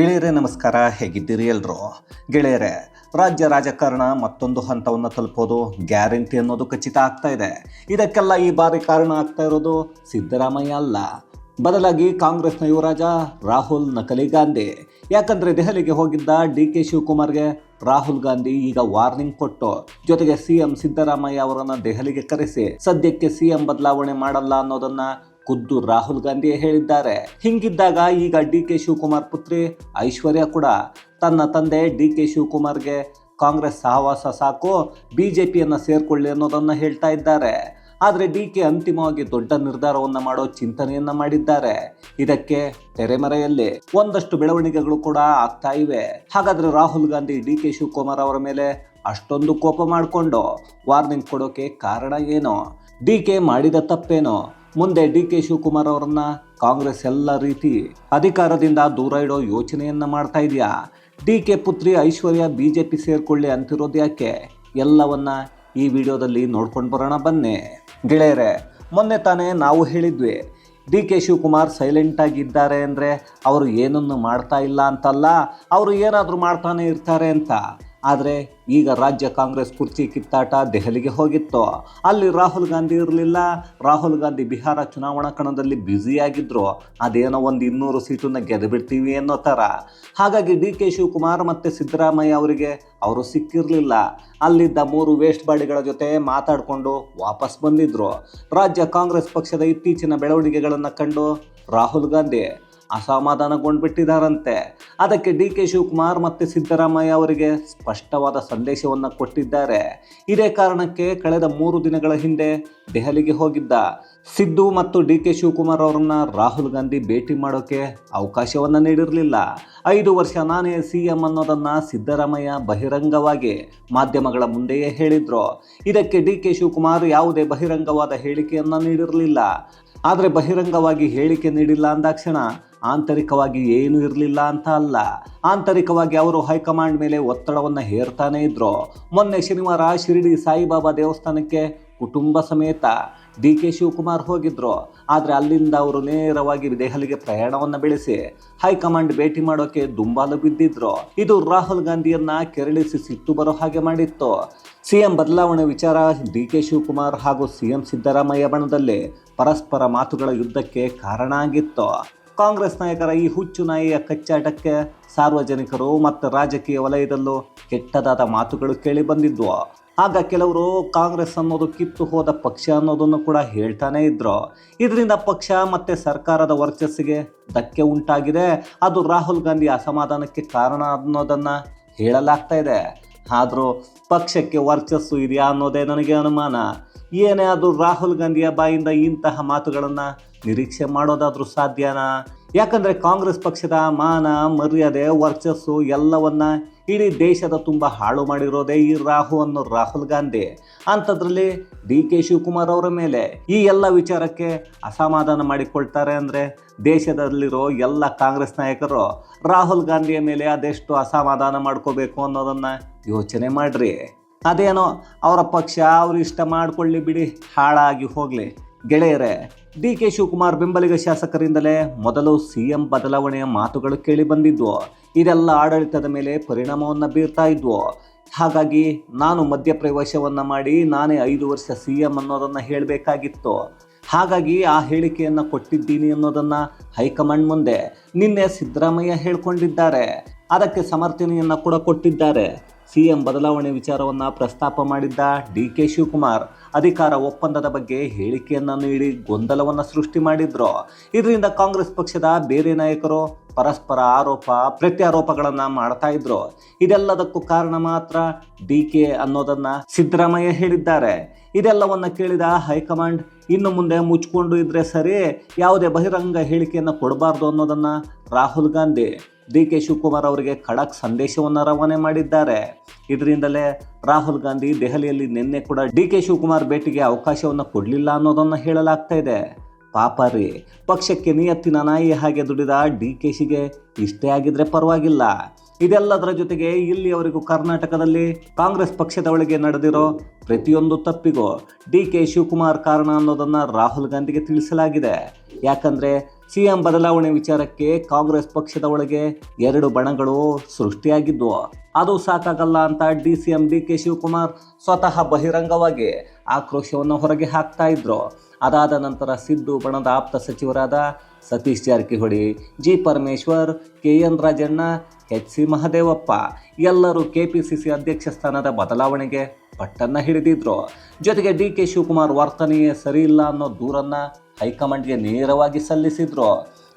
ಗೆಳೆಯರೇ, ನಮಸ್ಕಾರ. ಹೇಗಿದ್ದೀರಿ ಎಲ್ರು? ಗೆಳೆಯರೇ, ರಾಜ್ಯ ರಾಜಕಾರಣ ಮತ್ತೊಂದು ಹಂತವನ್ನು ತಲುಪೋದು ಗ್ಯಾರಂಟಿ ಅನ್ನೋದು ಖಚಿತ ಆಗ್ತಾ ಇದೆ. ಇದಕ್ಕೆಲ್ಲ ಈ ಬಾರಿ ಕಾರಣ ಆಗ್ತಾ ಇರೋದು ಸಿದ್ದರಾಮಯ್ಯ ಅಲ್ಲ. ಬದಲಾಗಿ ಕಾಂಗ್ರೆಸ್ನ ಯುವರಾಜ ರಾಹುಲ್ ನಕಲಿ ಗಾಂಧಿ. ಯಾಕಂದರೆ ದೆಹಲಿಗೆ ಹೋಗಿದ್ದ ಡಿ ಕೆ ಶಿವಕುಮಾರ್ಗೆ ರಾಹುಲ್ ಗಾಂಧಿ ಈಗ ವಾರ್ನಿಂಗ್ ಕೊಟ್ಟು ಜೊತೆಗೆ ಸಿಎಂ ಸಿದ್ದರಾಮಯ್ಯ ಅವರನ್ನು ದೆಹಲಿಗೆ ಕರೆಸಿ ಸದ್ಯಕ್ಕೆ ಸಿಎಂ ಬದಲಾವಣೆ ಮಾಡಲ್ಲ ಅನ್ನೋದನ್ನ ಖುದ್ದು ರಾಹುಲ್ ಗಾಂಧಿಯೇ ಹೇಳಿದ್ದಾರೆ. ಹಿಂಗಿದ್ದಾಗ ಈಗ ಡಿ ಕೆ ಶಿವಕುಮಾರ್ ಪುತ್ರಿ ಐಶ್ವರ್ಯ ಕೂಡ ತನ್ನ ತಂದೆ ಡಿ ಕೆ ಶಿವಕುಮಾರ್ಗೆ ಕಾಂಗ್ರೆಸ್ ಸಹವಾಸ ಸಾಕು, ಬಿಜೆಪಿಯನ್ನ ಸೇರ್ಕೊಳ್ಳಿ ಅನ್ನೋದನ್ನು ಹೇಳ್ತಾ ಇದ್ದಾರೆ. ಆದರೆ ಡಿ ಕೆ ಅಂತಿಮವಾಗಿ ದೊಡ್ಡ ನಿರ್ಧಾರವನ್ನು ಮಾಡೋ ಚಿಂತನೆಯನ್ನು ಮಾಡಿದ್ದಾರೆ. ಇದಕ್ಕೆ ತೆರೆಮರೆಯಲ್ಲಿ ಒಂದಷ್ಟು ಬೆಳವಣಿಗೆಗಳು ಕೂಡ ಆಗ್ತಾ ಇವೆ. ಹಾಗಾದರೆ ರಾಹುಲ್ ಗಾಂಧಿ ಡಿ ಕೆ ಶಿವಕುಮಾರ್ ಅವರ ಮೇಲೆ ಅಷ್ಟೊಂದು ಕೋಪ ಮಾಡಿಕೊಂಡು ವಾರ್ನಿಂಗ್ ಕೊಡೋಕೆ ಕಾರಣ ಏನೋ? ಡಿ ಕೆ ಮಾಡಿದ ತಪ್ಪೇನೋ? ಮುಂದೆ ಡಿ ಕೆ ಶಿವಕುಮಾರ್ ಅವರನ್ನ ಕಾಂಗ್ರೆಸ್ ಎಲ್ಲ ರೀತಿ ಅಧಿಕಾರದಿಂದ ದೂರ ಇಡೋ ಯೋಚನೆಯನ್ನ ಮಾಡ್ತಾ ಇದೆಯಾ? ಡಿ ಕೆ ಪುತ್ರಿ ಐಶ್ವರ್ಯ ಬಿಜೆಪಿ ಸೇರ್ಕೊಳ್ಳಿ ಅಂತಿರೋದು ಯಾಕೆ? ಎಲ್ಲವನ್ನ ಈ ವಿಡಿಯೋದಲ್ಲಿ ನೋಡ್ಕೊಂಡು ಬರೋಣ ಬನ್ನಿ. ಗೆಳೆಯರೆ, ಮೊನ್ನೆ ತಾನೇ ನಾವು ಹೇಳಿದ್ವಿ, ಡಿ ಕೆ ಶಿವಕುಮಾರ್ ಸೈಲೆಂಟ್ ಆಗಿದ್ದಾರೆ ಅಂದರೆ ಅವರು ಏನನ್ನು ಮಾಡ್ತಾ ಇಲ್ಲ ಅಂತಲ್ಲ, ಅವರು ಏನಾದರೂ ಮಾಡ್ತಾನೆ ಇರ್ತಾರೆ ಅಂತ. ಆದರೆ ಈಗ ರಾಜ್ಯ ಕಾಂಗ್ರೆಸ್ ಕುರ್ಚಿ ಕಿತ್ತಾಟ ದೆಹಲಿಗೆ ಹೋಗಿತ್ತು. ಅಲ್ಲಿ ರಾಹುಲ್ ಗಾಂಧಿ ಇರಲಿಲ್ಲ. ರಾಹುಲ್ ಗಾಂಧಿ ಬಿಹಾರ ಚುನಾವಣಾ ಕಣದಲ್ಲಿ ಬ್ಯುಸಿಯಾಗಿದ್ದರು ಅದೇನೋ ಒಂದು ಇನ್ನೂರು ಸೀಟನ್ನು ಗೆದ್ದುಬಿಡ್ತೀವಿ ಅನ್ನೋ ಥರ ಹಾಗಾಗಿ ಡಿ ಕೆ ಶಿವಕುಮಾರ್ ಮತ್ತು ಸಿದ್ದರಾಮಯ್ಯ ಅವರಿಗೆ ಅವರು ಸಿಕ್ಕಿರಲಿಲ್ಲ. ಅಲ್ಲಿದ್ದ ಮೂರು ವೇಸ್ಟ್ ಬಾಡಿಗಳ ಜೊತೆ ಮಾತಾಡಿಕೊಂಡು ವಾಪಸ್ ಬಂದಿದ್ದರು ರಾಜ್ಯ ಕಾಂಗ್ರೆಸ್ ಪಕ್ಷದ ಇತ್ತೀಚಿನ ಬೆಳವಣಿಗೆಗಳನ್ನು ಕಂಡು ರಾಹುಲ್ ಗಾಂಧಿ ಅಸಮಾಧಾನಗೊಂಡ್ಬಿಟ್ಟಿದ್ದಾರಂತೆ ಅದಕ್ಕೆ ಡಿ ಕೆ ಶಿವಕುಮಾರ್ ಮತ್ತು ಸಿದ್ದರಾಮಯ್ಯ ಅವರಿಗೆ ಸ್ಪಷ್ಟವಾದ ಸಂದೇಶವನ್ನು ಕೊಟ್ಟಿದ್ದಾರೆ. ಇದೇ ಕಾರಣಕ್ಕೆ ಕಳೆದ ಮೂರು ದಿನಗಳ ಹಿಂದೆ ದೆಹಲಿಗೆ ಹೋಗಿದ್ದ ಸಿದ್ದು ಮತ್ತು ಡಿ ಕೆ ಶಿವಕುಮಾರ್ ಅವರನ್ನು ರಾಹುಲ್ ಗಾಂಧಿ ಭೇಟಿ ಮಾಡೋಕ್ಕೆ ಅವಕಾಶವನ್ನು ನೀಡಿರಲಿಲ್ಲ. ಐದು ವರ್ಷ ನಾನೇ ಸಿ ಎಂ ಅನ್ನೋದನ್ನು ಸಿದ್ದರಾಮಯ್ಯ ಬಹಿರಂಗವಾಗಿ ಮಾಧ್ಯಮಗಳ ಮುಂದೆಯೇ ಹೇಳಿದ್ರು. ಇದಕ್ಕೆ ಡಿ ಕೆ ಶಿವಕುಮಾರ್ ಯಾವುದೇ ಬಹಿರಂಗವಾದ ಹೇಳಿಕೆಯನ್ನು ನೀಡಿರಲಿಲ್ಲ. ಆದರೆ ಬಹಿರಂಗವಾಗಿ ಹೇಳಿಕೆ ನೀಡಿಲ್ಲ ಅಂದಾಕ್ಷಣ ಆಂತರಿಕವಾಗಿ ಏನು ಇರಲಿಲ್ಲ ಅಂತ ಅಲ್ಲ. ಆಂತರಿಕವಾಗಿ ಅವರು ಹೈಕಮಾಂಡ್ ಮೇಲೆ ಒತ್ತಡವನ್ನು ಹೇರ್ತಾನೆ ಇದ್ರು. ಮೊನ್ನೆ ಶನಿವಾರ ಶಿರಡಿ ಸಾಯಿಬಾಬಾ ದೇವಸ್ಥಾನಕ್ಕೆ ಕುಟುಂಬ ಸಮೇತ ಡಿ ಕೆ ಶಿವಕುಮಾರ್ ಹೋಗಿದ್ರು. ಆದರೆ ಅಲ್ಲಿಂದ ಅವರು ನೇರವಾಗಿ ದೆಹಲಿಗೆ ಪ್ರಯಾಣವನ್ನು ಬೆಳೆಸಿ ಹೈಕಮಾಂಡ್ ಭೇಟಿ ಮಾಡೋಕೆ ದುಂಬಾಲು ಬಿದ್ದಿದ್ರು. ಇದು ರಾಹುಲ್ ಗಾಂಧಿಯನ್ನ ಕೆರಳಿಸಿ ಸಿಟ್ಟು ಬರೋ ಹಾಗೆ ಮಾಡಿತ್ತು. ಸಿಎಂ ಬದಲಾವಣೆ ವಿಚಾರ ಡಿ ಕೆ ಶಿವಕುಮಾರ್ ಹಾಗೂ ಸಿಎಂ ಸಿದ್ದರಾಮಯ್ಯ ಬಣದಲ್ಲಿ ಪರಸ್ಪರ ಮಾತುಗಳ ಯುದ್ಧಕ್ಕೆ ಕಾರಣ ಆಗಿತ್ತು. ಕಾಂಗ್ರೆಸ್ ನಾಯಕರ ಈ ಹುಚ್ಚು ನಾಯಿಯ ಕಚ್ಚಾಟಕ್ಕೆ ಸಾರ್ವಜನಿಕರು ಮತ್ತು ರಾಜಕೀಯ ವಲಯದಲ್ಲೂ ಕೆಟ್ಟದಾದ ಮಾತುಗಳು ಕೇಳಿ ಬಂದಿದ್ವು. ಆಗ ಕೆಲವರು ಕಾಂಗ್ರೆಸ್ ಅನ್ನೋದು ಕಿತ್ತು ಹೋದ ಪಕ್ಷ ಅನ್ನೋದನ್ನು ಕೂಡ ಹೇಳ್ತಾನೆ ಇದ್ರು. ಇದರಿಂದ ಪಕ್ಷ ಮತ್ತು ಸರ್ಕಾರದ ವರ್ಚಸ್ಸಿಗೆ ಧಕ್ಕೆ ಉಂಟಾಗಿದೆ. ಅದು ರಾಹುಲ್ ಗಾಂಧಿ ಅಸಮಾಧಾನಕ್ಕೆ ಕಾರಣ ಅನ್ನೋದನ್ನು ಹೇಳಲಾಗ್ತಾ ಇದೆ. ಆದರೂ ಪಕ್ಷಕ್ಕೆ ವರ್ಚಸ್ಸು ಇದೆಯಾ ಅನ್ನೋದೇ ನನಗೆ ಅನುಮಾನ. ಏನೇ ಅದು ರಾಹುಲ್ ಗಾಂಧಿಯ ಬಾಯಿಂದ ಇಂತಹ ಮಾತುಗಳನ್ನು ನಿರೀಕ್ಷೆ ಮಾಡೋದಾದರೂ ಸಾಧ್ಯನಾ? ಯಾಕಂದರೆ ಕಾಂಗ್ರೆಸ್ ಪಕ್ಷದ ಮಾನ, ಮರ್ಯಾದೆ, ವರ್ಚಸ್ಸು ಎಲ್ಲವನ್ನ ಇಡೀ ದೇಶದ ತುಂಬ ಹಾಳು ಮಾಡಿರೋದೇ ಈ ರಾಹು ಅನ್ನೋ ರಾಹುಲ್ ಗಾಂಧಿ. ಅಂಥದ್ರಲ್ಲಿ ಡಿ ಕೆ ಶಿವಕುಮಾರ್ ಅವರ ಮೇಲೆ ಈ ಎಲ್ಲ ವಿಚಾರಕ್ಕೆ ಅಸಮಾಧಾನ ಮಾಡಿಕೊಳ್ತಾರೆ ಅಂದರೆ ದೇಶದಲ್ಲಿರೋ ಎಲ್ಲ ಕಾಂಗ್ರೆಸ್ ನಾಯಕರು ರಾಹುಲ್ ಗಾಂಧಿಯ ಮೇಲೆ ಅದೆಷ್ಟು ಅಸಮಾಧಾನ ಮಾಡ್ಕೋಬೇಕು ಅನ್ನೋದನ್ನು ಯೋಚನೆ ಮಾಡ್ರಿ. ಅದೇನೋ ಅವರ ಪಕ್ಷ, ಅವರು ಇಷ್ಟ ಮಾಡಿಕೊಳ್ಳಿ ಬಿಡಿ, ಹಾಳಾಗಿ ಹೋಗಲಿ. ಗೆಳೆಯರೇ, ಡಿ ಕೆ ಶಿವಕುಮಾರ್ ಬೆಂಬಲಿಗ ಶಾಸಕರಿಂದಲೇ ಮೊದಲು ಸಿ ಎಂ ಬದಲಾವಣೆಯ ಮಾತುಗಳು ಕೇಳಿ ಬಂದಿದ್ವು. ಇದೆಲ್ಲ ಆಡಳಿತದ ಮೇಲೆ ಪರಿಣಾಮವನ್ನು ಬೀರ್ತಾ ಇದ್ವು. ಹಾಗಾಗಿ ನಾನು ಮಧ್ಯಪ್ರವೇಶವನ್ನು ಮಾಡಿ ನಾನೇ ಐದು ವರ್ಷ ಸಿ ಎಂ ಅನ್ನೋದನ್ನು ಹೇಳಬೇಕಾಗಿತ್ತು. ಹಾಗಾಗಿ ಆ ಹೇಳಿಕೆಯನ್ನು ಕೊಟ್ಟಿದ್ದೀನಿ ಅನ್ನೋದನ್ನು ಹೈಕಮಾಂಡ್ ಮುಂದೆ ನಿನ್ನೆ ಸಿದ್ದರಾಮಯ್ಯ ಹೇಳ್ಕೊಂಡಿದ್ದಾರೆ. ಅದಕ್ಕೆ ಸಮರ್ಥನೆಯನ್ನು ಕೂಡ ಕೊಟ್ಟಿದ್ದಾರೆ. ಸಿ ಎಂ ಬದಲಾವಣೆ ವಿಚಾರವನ್ನು ಪ್ರಸ್ತಾಪ ಮಾಡಿದ್ದ ಡಿ ಕೆ ಶಿವಕುಮಾರ್. ಅಧಿಕಾರ ಒಪ್ಪಂದದ ಬಗ್ಗೆ ಹೇಳಿಕೆಯನ್ನು ನೀಡಿ ಗೊಂದಲವನ್ನು ಸೃಷ್ಟಿ ಮಾಡಿದ್ರು. ಇದರಿಂದ ಕಾಂಗ್ರೆಸ್ ಪಕ್ಷದ ಬೇರೆ ನಾಯಕರು ಪರಸ್ಪರ ಆರೋಪ, ಪ್ರತ್ಯಾರೋಪಗಳನ್ನು ಮಾಡ್ತಾ ಇದ್ರು. ಇದೆಲ್ಲದಕ್ಕೂ ಕಾರಣ ಮಾತ್ರ ಡಿ ಕೆ ಅನ್ನೋದನ್ನ ಸಿದ್ದರಾಮಯ್ಯ ಹೇಳಿದ್ದಾರೆ. ಇದೆಲ್ಲವನ್ನ ಕೇಳಿದ ಹೈಕಮಾಂಡ್ ಇನ್ನು ಮುಂದೆ ಮುಚ್ಕೊಂಡು ಇದ್ರೆ ಸರಿ, ಯಾವುದೇ ಬಹಿರಂಗ ಹೇಳಿಕೆಯನ್ನು ಕೊಡಬಾರ್ದು ಅನ್ನೋದನ್ನು ರಾಹುಲ್ ಗಾಂಧಿ ಡಿ ಕೆ ಶಿವಕುಮಾರ್ ಅವರಿಗೆ ಖಡಕ್ ಸಂದೇಶವನ್ನು ರವಾನೆ ಮಾಡಿದ್ದಾರೆ. ಇದರಿಂದಲೇ ರಾಹುಲ್ ಗಾಂಧಿ ದೆಹಲಿಯಲ್ಲಿ ನಿನ್ನೆ ಕೂಡ ಡಿ ಕೆ ಶಿವಕುಮಾರ್ ಭೇಟಿಗೆ ಅವಕಾಶವನ್ನು ಕೊಡಲಿಲ್ಲ ಅನ್ನೋದನ್ನು ಹೇಳಲಾಗ್ತಾ ಇದೆ. ಪಾಪ ರೀ ಪಕ್ಷಕ್ಕೆ ನಿಯತ್ತಿನ ನಾಯಿ ಹಾಗೆ ದುಡಿದ ಡಿ ಕೆ ಶಿಗೆ ಇಷ್ಟೇ ಆಗಿದ್ರೆ ಪರವಾಗಿಲ್ಲ. ಇದೆಲ್ಲದರ ಜೊತೆಗೆ ಇಲ್ಲಿಯವರೆಗೂ ಕರ್ನಾಟಕದಲ್ಲಿ ಕಾಂಗ್ರೆಸ್ ಪಕ್ಷದ ಒಳಗೆ ನಡೆದಿರೋ ಪ್ರತಿಯೊಂದು ತಪ್ಪಿಗೂ ಡಿ ಕೆ ಶಿವಕುಮಾರ್ ಕಾರಣ ಅನ್ನೋದನ್ನ ರಾಹುಲ್ ಗಾಂಧಿಗೆ ತಿಳಿಸಲಾಗಿದೆ. ಯಾಕಂದ್ರೆ ಸಿಎಂ ಬದಲಾವಣೆ ವಿಚಾರಕ್ಕೆ ಕಾಂಗ್ರೆಸ್ ಪಕ್ಷದ ಒಳಗೆ ಎರಡು ಬಣಗಳು ಸೃಷ್ಟಿಯಾಗಿದ್ವು ಅದು ಸಾಕಾಗಲ್ಲ ಅಂತ D C M D K Shivakumar ಸ್ವತಃ ಬಹಿರಂಗವಾಗಿ ಆಕ್ರೋಶವನ್ನು ಹೊರಗೆ ಹಾಕ್ತಾ ಇದ್ರು. ಅದಾದ ನಂತರ ಸಿದ್ದು ಬಣದ ಆಪ್ತ ಸಚಿವರಾದ Satish Jarkiholi, G Parameshwar, K N Rajanna, H C Mahadevappa ಎಲ್ಲರೂ ಕೆ ಪಿ ಸಿ ಸಿ ಅಧ್ಯಕ್ಷ ಸ್ಥಾನದ ಬದಲಾವಣೆಗೆ ಪಟ್ಟನ್ನು ಹಿಡಿದಿದ್ರು. ಜೊತೆಗೆ ಡಿ ಕೆ ಶಿವಕುಮಾರ್ ವರ್ತನೆಯೇ ಸರಿಯಿಲ್ಲ ಅನ್ನೋ ದೂರನ್ನ ಹೈಕಮಾಂಡ್ಗೆ ನೇರವಾಗಿ ಸಲ್ಲಿಸಿದ್ರು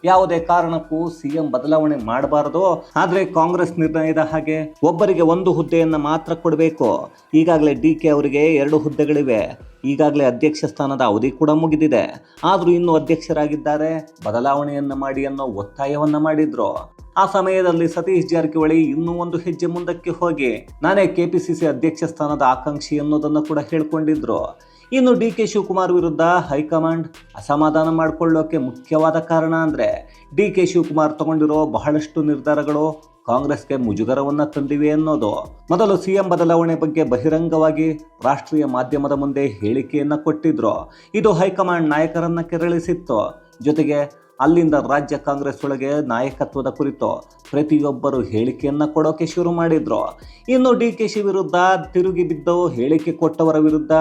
ಯಾವುದೇ ಕಾರಣಕ್ಕೂ ಸಿಎಂ ಬದಲಾವಣೆ ಮಾಡಬಾರದು. ಆದರೆ ಕಾಂಗ್ರೆಸ್ ನಿರ್ಣಯದ ಹಾಗೆ ಒಬ್ಬರಿಗೆ ಒಂದು ಹುದ್ದೆಯನ್ನು ಮಾತ್ರ ಕೊಡಬೇಕು. ಈಗಾಗಲೇ ಡಿ ಕೆ ಅವರಿಗೆ ಎರಡು ಹುದ್ದೆಗಳಿವೆ. ಈಗಾಗಲೇ ಅಧ್ಯಕ್ಷ ಸ್ಥಾನದ ಅವಧಿ ಕೂಡ ಮುಗಿದಿದೆ. ಆದರೂ ಇನ್ನೂ ಅಧ್ಯಕ್ಷರಾಗಿದ್ದಾರೆ. ಬದಲಾವಣೆಯನ್ನು ಮಾಡಿ ಅನ್ನೋ ಒತ್ತಾಯವನ್ನು ಮಾಡಿದ್ರು. ಆ ಸಮಯದಲ್ಲಿ ಸತೀಶ್ ಜಾರಕಿಹೊಳಿ ಇನ್ನೂ ಒಂದು ಹೆಜ್ಜೆ ಮುಂದಕ್ಕೆ ಹೋಗಿ, ನಾನೇ ಕೆಪಿಸಿಸಿ ಅಧ್ಯಕ್ಷ ಸ್ಥಾನದ ಆಕಾಂಕ್ಷಿ ಅನ್ನೋದನ್ನು ಕೂಡ ಹೇಳ್ಕೊಂಡಿದ್ರು. ಇನ್ನು ಡಿ ಕೆ ಶಿವಕುಮಾರ್ ವಿರುದ್ಧ ಹೈಕಮಾಂಡ್ ಅಸಮಾಧಾನ ಮಾಡಿಕೊಳ್ಳೋಕೆ ಮುಖ್ಯವಾದ ಕಾರಣ ಅಂದರೆ ಡಿ ಕೆ ಶಿವಕುಮಾರ್ ತಗೊಂಡಿರೋ ಬಹಳಷ್ಟು ನಿರ್ಧಾರಗಳು ಕಾಂಗ್ರೆಸ್ಗೆ ಮುಜುಗರವನ್ನ ತಂದಿವೆ ಅನ್ನೋದು. ಮೊದಲು ಸಿಎಂ ಬದಲಾವಣೆ ಬಗ್ಗೆ ಬಹಿರಂಗವಾಗಿ ರಾಷ್ಟ್ರೀಯ ಮಾಧ್ಯಮದ ಮುಂದೆ ಹೇಳಿಕೆಯನ್ನು ಕೊಟ್ಟಿದ್ರು. ಇದು ಹೈಕಮಾಂಡ್ ನಾಯಕರನ್ನು ಕೆರಳಿಸಿತ್ತು. ಜೊತೆಗೆ ಅಲ್ಲಿಂದ ರಾಜ್ಯ ಕಾಂಗ್ರೆಸ್ ಒಳಗೆ ನಾಯಕತ್ವದ ಕುರಿತು ಪ್ರತಿಯೊಬ್ಬರು ಹೇಳಿಕೆಯನ್ನು ಕೊಡೋಕೆ ಶುರು ಮಾಡಿದ್ರು. ಇನ್ನು ಡಿ ಕೆ ಶಿ ವಿರುದ್ಧ ತಿರುಗಿ ಬಿದ್ದವು ಹೇಳಿಕೆ ಕೊಟ್ಟವರ ವಿರುದ್ಧ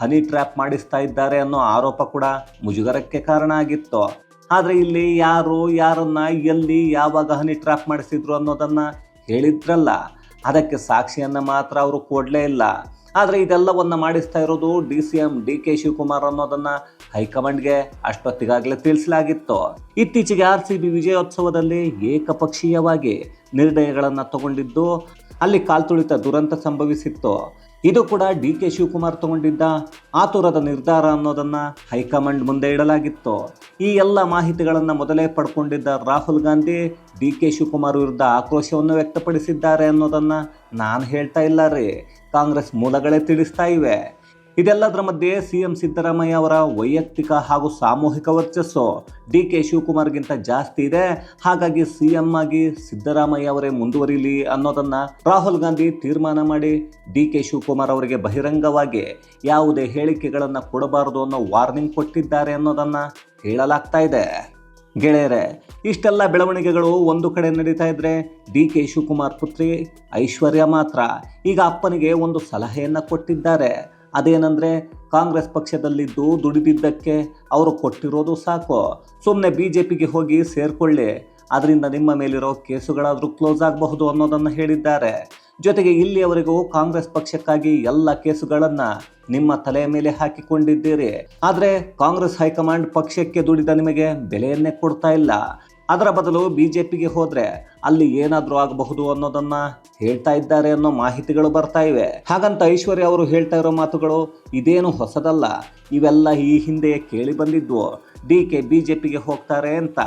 ಹನಿ ಟ್ರ್ಯಾಪ್ ಮಾಡಿಸ್ತಾ ಇದ್ದಾರೆ ಅನ್ನೋ ಆರೋಪ ಕೂಡ ಮುಜುಗರಕ್ಕೆ ಕಾರಣ ಆಗಿತ್ತು. ಆದರೆ ಇಲ್ಲಿ ಯಾರು, ಯಾರನ್ನ, ಎಲ್ಲಿ, ಯಾವಾಗ ಹನಿ ಟ್ರ್ಯಾಪ್ ಮಾಡಿಸಿದ್ರು ಅನ್ನೋದನ್ನ ಹೇಳಿದ್ರಲ್ಲ. ಅದಕ್ಕೆ ಸಾಕ್ಷಿಯನ್ನ ಮಾತ್ರ ಅವರು ಕೊಡಲೇ ಇಲ್ಲ. ಆದರೆ ಇದೆಲ್ಲವನ್ನ ಮಾಡಿಸ್ತಾ ಇರೋದು D C M D K Shivakumar ಅನ್ನೋದನ್ನು ಹೈಕಮಾಂಡ್ಗೆ ಅಷ್ಟೊತ್ತಿಗಾಗಲೇ ತಿಳಿಸಲಾಗಿತ್ತು. ಇತ್ತೀಚೆಗೆ ಆರ್ ಸಿ ಬಿ ವಿಜಯೋತ್ಸವದಲ್ಲಿ ಏಕಪಕ್ಷೀಯವಾಗಿ ನಿರ್ಣಯಗಳನ್ನು ತಗೊಂಡಿದ್ದು ಅಲ್ಲಿ ಕಾಲ್ತುಳಿತ ದುರಂತ ಸಂಭವಿಸಿತ್ತು. ಇದು ಕೂಡ ಡಿ ಕೆ ಶಿವಕುಮಾರ್ ತಗೊಂಡಿದ್ದ ಆತುರದ ನಿರ್ಧಾರ ಅನ್ನೋದನ್ನ ಹೈಕಮಾಂಡ್ ಮುಂದೆ ಇಡಲಾಗಿತ್ತು. ಈ ಎಲ್ಲ ಮಾಹಿತಿಗಳನ್ನು ಮೊದಲೇ ಪಡ್ಕೊಂಡಿದ್ದ ರಾಹುಲ್ ಗಾಂಧಿ ಡಿ ಕೆ ಶಿವಕುಮಾರ್ ವಿರುದ್ಧ ಆಕ್ರೋಶವನ್ನು ವ್ಯಕ್ತಪಡಿಸಿದ್ದಾರೆ ಅನ್ನೋದನ್ನ ನಾನು ಹೇಳ್ತಾ ಇಲ್ಲ ರೀ. ಕಾಂಗ್ರೆಸ್ ಮೂಲಗಳೇ ತಿಳಿಸ್ತಾ ಇವೆ. ಇದೆಲ್ಲದರ ಮಧ್ಯೆ ಸಿಎಂ ಸಿದ್ದರಾಮಯ್ಯ ಅವರ ವೈಯಕ್ತಿಕ ಹಾಗೂ ಸಾಮೂಹಿಕ ವರ್ಚಸ್ಸು ಡಿ ಕೆ ಶಿವಕುಮಾರ್ಗಿಂತ ಜಾಸ್ತಿ ಇದೆ. ಹಾಗಾಗಿ ಸಿಎಂ ಆಗಿ ಸಿದ್ದರಾಮಯ್ಯ ಅವರೇ ಮುಂದುವರಿಲಿ ಅನ್ನೋದನ್ನ ರಾಹುಲ್ ಗಾಂಧಿ ತೀರ್ಮಾನ ಮಾಡಿ ಡಿ ಕೆ ಶಿವಕುಮಾರ್ ಅವರಿಗೆ ಬಹಿರಂಗವಾಗಿ ಯಾವುದೇ ಹೇಳಿಕೆಗಳನ್ನು ಕೊಡಬಾರದು ಅನ್ನೋ ವಾರ್ನಿಂಗ್ ಕೊಟ್ಟಿದ್ದಾರೆ ಅನ್ನೋದನ್ನ ಹೇಳಲಾಗ್ತಾ ಇದೆ. ಗೆಳೆಯರೆ, ಇಷ್ಟೆಲ್ಲ ಬೆಳವಣಿಗೆಗಳು ಒಂದು ಕಡೆ ನಡೀತಾ ಇದ್ರೆ ಡಿ ಕೆ ಶಿವಕುಮಾರ್ ಪುತ್ರಿ ಐಶ್ವರ್ಯ ಮಾತ್ರ ಈಗ ಅಪ್ಪನಿಗೆ ಒಂದು ಸಲಹೆಯನ್ನು ಕೊಟ್ಟಿದ್ದಾರೆ. ಅದೇನೆಂದರೆ ಕಾಂಗ್ರೆಸ್ ಪಕ್ಷದಲ್ಲಿದ್ದು ದುಡಿದಿದ್ದಕ್ಕೆ ಅವರು ಕೊಟ್ಟಿರೋದು ಸಾಕು. ಸುಮ್ಮನೆ ಬಿ ಜೆ ಪಿಗೆ ಹೋಗಿ ಸೇರಿಕೊಳ್ಳಿ. ಅದರಿಂದ ನಿಮ್ಮ ಮೇಲಿರೋ ಕೇಸುಗಳಾದರೂ ಕ್ಲೋಸ್ ಆಗಬಹುದು ಅನ್ನೋದನ್ನು ಹೇಳಿದ್ದಾರೆ. ಜೊತೆಗೆ ಇಲ್ಲಿಯವರೆಗೂ ಕಾಂಗ್ರೆಸ್ ಪಕ್ಷಕ್ಕಾಗಿ ಎಲ್ಲ ಕೇಸುಗಳನ್ನು ನಿಮ್ಮ ತಲೆಯ ಮೇಲೆ ಹಾಕಿಕೊಂಡಿದ್ದೀರಿ. ಆದರೆ ಕಾಂಗ್ರೆಸ್ ಹೈಕಮಾಂಡ್ ಪಕ್ಷಕ್ಕೆ ದುಡಿದ ನಿಮಗೆ ಬೆಲೆಯನ್ನೇ ಕೊಡ್ತಾ ಇಲ್ಲ. ಅದರ ಬದಲು ಬಿ ಜೆ ಪಿಗೆ ಹೋದರೆ ಅಲ್ಲಿ ಏನಾದರೂ ಆಗಬಹುದು ಅನ್ನೋದನ್ನ ಹೇಳ್ತಾ ಇದ್ದಾರೆ ಅನ್ನೋ ಮಾಹಿತಿಗಳು ಬರ್ತಾ ಇವೆ. ಹಾಗಂತ ಐಶ್ವರ್ಯ ಅವರು ಹೇಳ್ತಾ ಇರೋ ಮಾತುಗಳು ಇದೇನು ಹೊಸದಲ್ಲ. ಇವೆಲ್ಲ ಈ ಹಿಂದೆ ಕೇಳಿ ಬಂದಿದ್ವು. ಡಿ ಕೆ ಬಿ ಜೆ ಪಿಗೆ ಹೋಗ್ತಾರೆ ಅಂತ.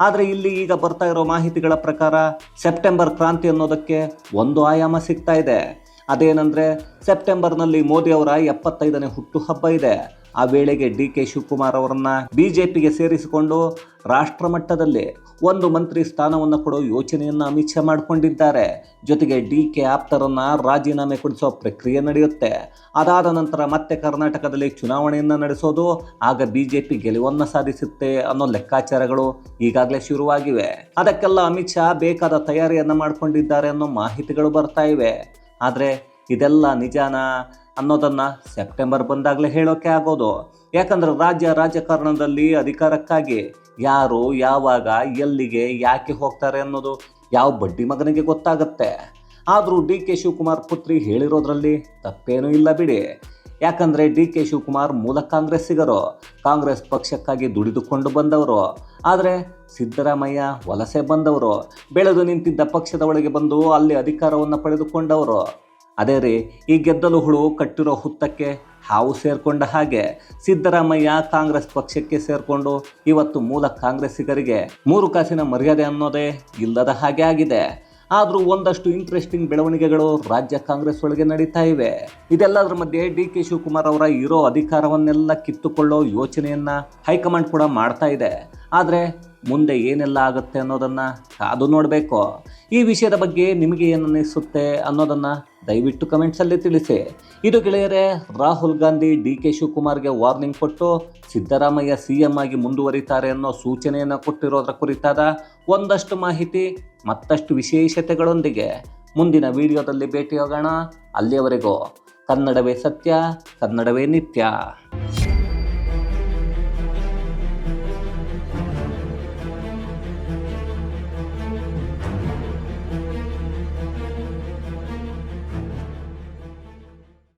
ಆದರೆ ಇಲ್ಲಿ ಈಗ ಬರ್ತಾ ಇರೋ ಮಾಹಿತಿಗಳ ಪ್ರಕಾರ ಸೆಪ್ಟೆಂಬರ್ ಕ್ರಾಂತಿ ಅನ್ನೋದಕ್ಕೆ ಒಂದು ಆಯಾಮ ಸಿಗ್ತಾ ಇದೆ. ಅದೇನೆಂದರೆ ಸೆಪ್ಟೆಂಬರ್ನಲ್ಲಿ ಮೋದಿ ಅವರ ಎಪ್ಪತ್ತೈದನೇ ಹುಟ್ಟುಹಬ್ಬ ಇದೆ. ಆ ವೇಳೆಗೆ ಡಿ ಕೆ ಶಿವಕುಮಾರ್ ಅವರನ್ನ ಬಿಜೆಪಿಗೆ ಸೇರಿಸಿಕೊಂಡು ರಾಷ್ಟ್ರ ಮಟ್ಟದಲ್ಲಿ ಒಂದು ಮಂತ್ರಿ ಸ್ಥಾನವನ್ನು ಕೊಡೋ ಯೋಚನೆಯನ್ನು ಅಮಿತ್ ಶಾ ಮಾಡಿಕೊಂಡಿದ್ದಾರೆ. ಜೊತೆಗೆ ಡಿ ಕೆ ಆಪ್ತರನ್ನ ರಾಜೀನಾಮೆ ಕೊಡಿಸೋ ಪ್ರಕ್ರಿಯೆ ನಡೆಯುತ್ತೆ. ಅದಾದ ನಂತರ ಮತ್ತೆ ಕರ್ನಾಟಕದಲ್ಲಿ ಚುನಾವಣೆಯನ್ನು ನಡೆಸೋದು, ಆಗ ಬಿಜೆಪಿ ಗೆಲುವನ್ನು ಸಾಧಿಸುತ್ತೆ ಅನ್ನೋ ಲೆಕ್ಕಾಚಾರಗಳು ಈಗಾಗಲೇ ಶುರುವಾಗಿವೆ. ಅದಕ್ಕೆಲ್ಲ ಅಮಿತ್ ಶಾ ಬೇಕಾದ ತಯಾರಿಯನ್ನು ಮಾಡಿಕೊಂಡಿದ್ದಾರೆ ಅನ್ನೋ ಮಾಹಿತಿಗಳು ಬರ್ತಾ ಇವೆ. ಆದರೆ ಇದೆಲ್ಲ ನಿಜಾನ? ಅನ್ನೋದನ್ನ ಸೆಪ್ಟೆಂಬರ್ ಬಂದಾಗಲೇ ಹೇಳೋಕೆ ಆಗೋದು. ಯಾಕಂದ್ರೆ ರಾಜ್ಯ ರಾಜಕಾರಣದಲ್ಲಿ ಅಧಿಕಾರಕ್ಕಾಗಿ ಯಾರು ಯಾವಾಗ ಎಲ್ಲಿಗೆ ಯಾಕೆ ಹೋಗ್ತಾರೆ ಅನ್ನೋದು ಯಾವ ಬಡ್ಡಿ ಮಗನಿಗೆ ಗೊತ್ತಾಗುತ್ತೆ. ಆದರೂ ಡಿ ಕೆ ಶಿವಕುಮಾರ್ ಪುತ್ರಿ ಹೇಳಿರೋದ್ರಲ್ಲಿ ತಪ್ಪೇನೂ ಇಲ್ಲ ಬಿಡಿ. ಯಾಕಂದರೆ ಡಿ ಕೆ ಶಿವಕುಮಾರ್ ಮೂಲ ಕಾಂಗ್ರೆಸ್ಸಿಗರು, ಕಾಂಗ್ರೆಸ್ ಪಕ್ಷಕ್ಕಾಗಿ ದುಡಿದುಕೊಂಡು ಬಂದವರು, ಆದರೆ ಸಿದ್ದರಾಮಯ್ಯ ವಲಸೆ ಬಂದವರು, ಬೆಳೆದು ನಿಂತಿದ್ದ ಪಕ್ಷದ ಒಳಗೆ ಬಂದು ಅಲ್ಲಿ ಅಧಿಕಾರವನ್ನು ಪಡೆದುಕೊಂಡವರು. ಅದೇ ರೀ, ಈ ಗೆದ್ದಲು ಹುಳು ಕಟ್ಟಿರೋ ಹುತ್ತಕ್ಕೆ ಹಾವು ಸೇರಿಕೊಂಡ ಹಾಗೆ ಸಿದ್ದರಾಮಯ್ಯ ಕಾಂಗ್ರೆಸ್ ಪಕ್ಷಕ್ಕೆ ಸೇರಿಕೊಂಡು ಇವತ್ತು ಮೂಲ ಕಾಂಗ್ರೆಸ್ಸಿಗರಿಗೆ ಮೂರು ಕಾಸಿನ ಮರ್ಯಾದೆ ಅನ್ನೋದೇ ಇಲ್ಲದ ಹಾಗೆ ಆಗಿದೆ. ಆದರೂ ಒಂದಷ್ಟು ಇಂಟ್ರೆಸ್ಟಿಂಗ್ ಬೆಳವಣಿಗೆಗಳು ರಾಜ್ಯ ಕಾಂಗ್ರೆಸ್ ಒಳಗೆ ನಡೀತಾ ಇವೆ. ಇದೆಲ್ಲದರ ಮಧ್ಯೆ ಡಿ ಕೆ ಶಿವಕುಮಾರ್ ಅವರ ಇರೋ ಅಧಿಕಾರವನ್ನೆಲ್ಲ ಕಿತ್ತುಕೊಳ್ಳೋ ಯೋಚನೆಯನ್ನ ಹೈಕಮಾಂಡ್ ಕೂಡ ಮಾಡ್ತಾ ಇದೆ. ಆದರೆ ಮುಂದೆ ಏನೆಲ್ಲ ಆಗುತ್ತೆ ಅನ್ನೋದನ್ನು ಕಾದು ನೋಡಬೇಕು. ಈ ವಿಷಯದ ಬಗ್ಗೆ ನಿಮಗೆ ಏನು ಅನ್ನಿಸುತ್ತೆ ಅನ್ನೋದನ್ನು ದಯವಿಟ್ಟು ಕಮೆಂಟ್ಸಲ್ಲಿ ತಿಳಿಸಿ. ಇದು ಗೆಳೆಯರೆ, ರಾಹುಲ್ ಗಾಂಧಿ, ಡಿ ಕೆ ಶಿವಕುಮಾರ್ಗೆ ವಾರ್ನಿಂಗ್ ಕೊಟ್ಟು ಸಿದ್ದರಾಮಯ್ಯ ಸಿ ಎಂ ಆಗಿ ಮುಂದುವರಿತಾರೆ ಅನ್ನೋ ಸೂಚನೆಯನ್ನು ಕೊಟ್ಟಿರೋದ್ರ ಕುರಿತಾದ ಒಂದಷ್ಟು ಮಾಹಿತಿ, ಮತ್ತಷ್ಟು ವಿಶೇಷತೆಗಳೊಂದಿಗೆ ಮುಂದಿನ ವಿಡಿಯೋದಲ್ಲಿ ಭೇಟಿಯಾಗೋಣ. ಅಲ್ಲಿಯವರೆಗೂ ಕನ್ನಡವೇ ಸತ್ಯ, ಕನ್ನಡವೇ ನಿತ್ಯ.